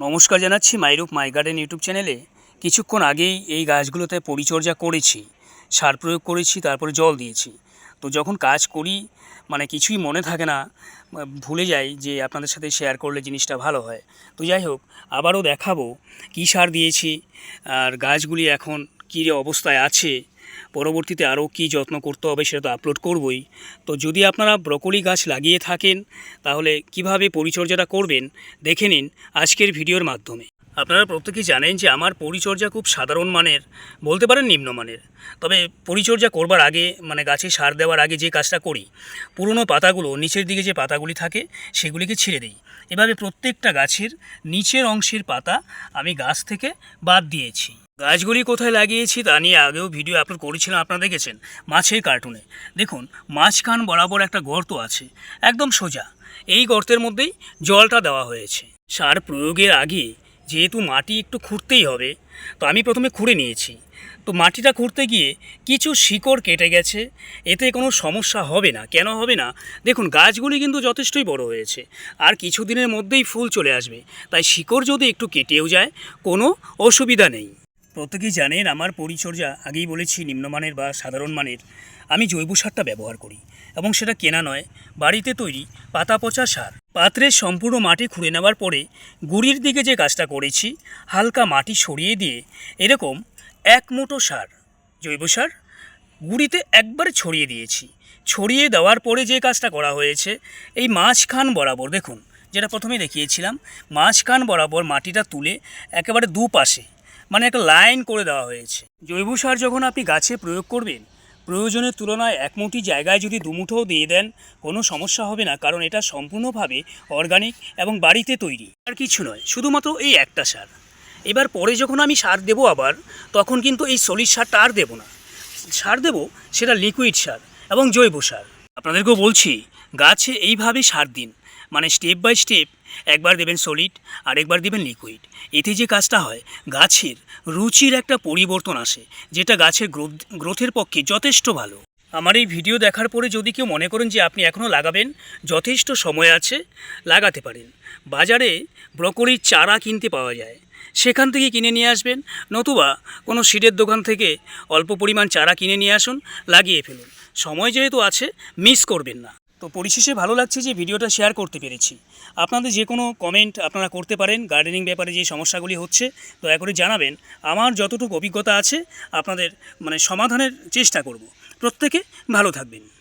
নমস্কার জানাচ্ছি মাইরূপ my garden YouTube চ্যানেলে। কিছুক্ষণ আগেই এই গাছগুলোতে পরিচর্যা করেছি, সার প্রয়োগ করেছি, তারপরে জল দিয়েছি। তো যখন কাজ করি মানে কিছুই মনে থাকে না, ভুলে যাই যে আপনাদের সাথে শেয়ার করলে জিনিসটা ভালো হয়। তো যাই হোক, আবারও দেখাবো কী সার দিয়েছি, আর গাছগুলি এখন কী অবস্থায় আছে পরবর্তীতে আরও কী যত্ন করতে হবে সেটা তো আপলোড করবই। তো যদি আপনারা ব্রকলি গাছ লাগিয়ে থাকেন, তাহলে কীভাবে পরিচর্যাটা করবেন, দেখে নিন আজকের ভিডিওর মাধ্যমে। আপনারা প্রত্যেকেই জানেন যে আমার পরিচর্যা খুব সাধারণ মানের, বলতে পারেন নিম্নমানের তবে পরিচর্যা করবার আগে মানে গাছে সার দেওয়ার আগে যে কাজটা করি, পুরনো পাতাগুলো, নিচের দিকে যে পাতাগুলি থাকে, সেগুলিকে ছিঁড়ে দিই। এভাবে প্রত্যেকটা গাছের নিচের অংশের পাতা আমি গাছ থেকে বাদ দিয়েছি। গাছগুলি কোথায় লাগিয়েছি তা নিয়ে আগেও ভিডিও আপলোড করেছিলাম, আপনারা দেখেছেন, মাছের কার্টুনে দেখুন, মাঝখান বরাবর একটা গর্ত আছে, একদম সোজা। এই গর্তের মধ্যেই জলটা দেওয়া হয়েছে। সার প্রয়োগের আগে যেহেতু মাটি একটু খুঁড়তেই হবে, তো আমি প্রথমে খুঁড়ে নিয়েছি। তো মাটিটা খুঁড়তে গিয়ে কিছু শিকড় কেটে গেছে, এতে কোনো সমস্যা হবে না। কেন হবে না? দেখুন, গাছগুলি কিন্তু যথেষ্টই বড় হয়েছে, আর কিছুদিনের মধ্যেই ফুল চলে আসবে। তাই শিকড় যদি একটু কেটেও যায়, কোনো অসুবিধা নেই। প্রত্যেকেই জানেন আমার পরিচর্যা আগেই বলেছি নিম্নমানের বা সাধারণ মানের। আমি জৈব সারটা ব্যবহার করি এবং সেটা কেনা নয়, বাড়িতে তৈরি পাতা পচা সার। পাত্রের সম্পূর্ণ মাটি খুঁড়ে নেওয়ার পরে গুড়ির দিকে যে কাজটা করেছি, হালকা মাটি সরিয়ে দিয়ে এরকম এক মুঠো সার, জৈব সার, গুড়িতে একবারে ছড়িয়ে দিয়েছি। ছড়িয়ে দেওয়ার পরে যে কাজটা করা হয়েছে, এই মাঝখান বরাবর দেখুন, যেটা প্রথমে দেখিয়েছিলাম, মাঝখান বরাবর মাটিটা তুলে একেবারে দুপাশে মানে একটা লাইন করে দেওয়া হয়েছে। জৈব সার যখন আপনি গাছে প্রয়োগ করবেন, প্রয়োজনের তুলনায় এক মুঠি জায়গায় যদি দুমুঠোও দিয়ে দেন, কোনো সমস্যা হবে না, কারণ এটা সম্পূর্ণভাবে অর্গানিক এবং বাড়িতে তৈরি। আর কিছু নয়, শুধুমাত্র এই একটা সার। এবার পরে যখন আমি সার দেবো আবার, তখন কিন্তু এই সলিড সারটা আর দেবো না। সার দেবো, সেটা লিকুইড সার এবং জৈব সার। আপনাদেরকেও বলছি, গাছে এইভাবে সার দিন। মানে স্টেপ বাই স্টেপ একবার দেবেন সলিড আর একবার দেবেন লিকুইড এতে যে কাজটা হয়, গাছের রুচির একটা পরিবর্তন আসে, যেটা গাছের গ্রোথ গ্রোথের পক্ষে যথেষ্ট ভালো। আমার এই ভিডিও দেখার পরে যদি কেউ মনে করেন যে আপনি এখনও লাগাবেন, যথেষ্ট সময় আছে, লাগাতে পারেন। বাজারে ব্রকরির চারা কিনতে পাওয়া যায়। সেখান থেকে কিনে নিয়ে আসবেন, নতুবা কোনো সিডের দোকান থেকে অল্প পরিমাণ চারা কিনে নিয়ে আসুন, লাগিয়ে ফেলুন। সময় যেহেতু আছে মিস করবেন না। তো পরিশেষে ভালো লাগছে যে ভিডিওটা শেয়ার করতে পেরেছি। আপনাদের যে কোনো কমেন্ট আপনারা করতে পারেন গার্ডেনিং ব্যাপারে যে সমস্যাগুলি হচ্ছে, দয়া করে জানাবেন। আমার যতটুকু অভিজ্ঞতা আছে, আপনাদের মানে সমাধানের চেষ্টা করব। প্রত্যেকে ভালো থাকবেন।